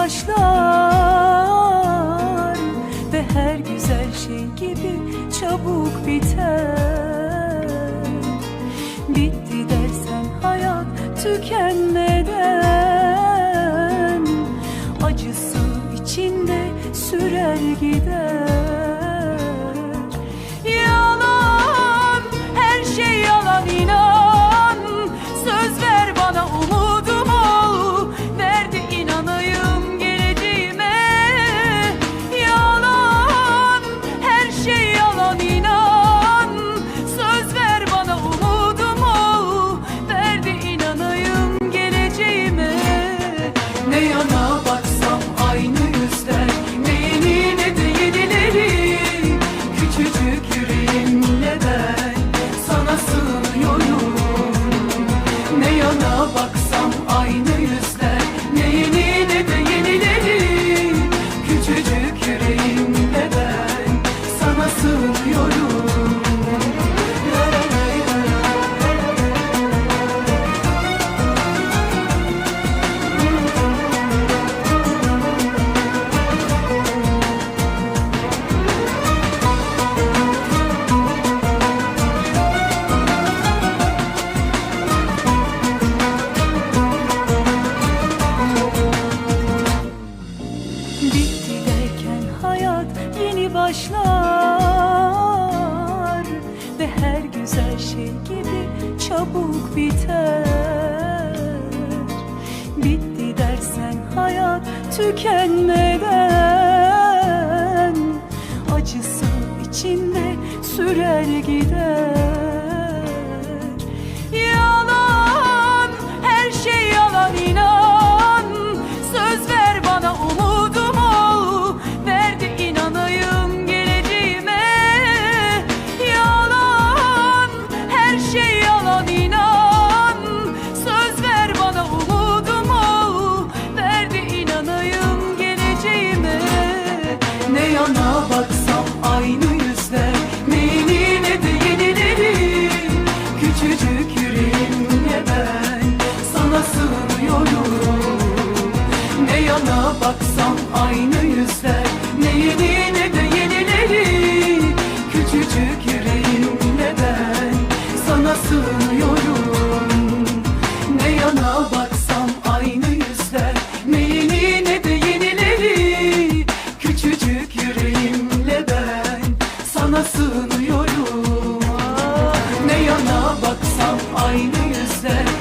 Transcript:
başlar Ve her güzel şey gibi çabuk biter. Bitti dersen hayat tükenmeden Acısı içinde sürer gider. başlar Ve her güzel şey gibi çabuk biter. Bitti dersen hayat tükenmez. baksam aynı yüzler. Ne yeni ne de yenileri Küçücük yüreğimle ben. Sana sığınıyorum. Ne yana baksam aynı yüzler. Ne yeni ne de yenileri Küçücük yüreğimle ben. Sana sığınıyorum. Ah, ne yana baksam aynı yüzler.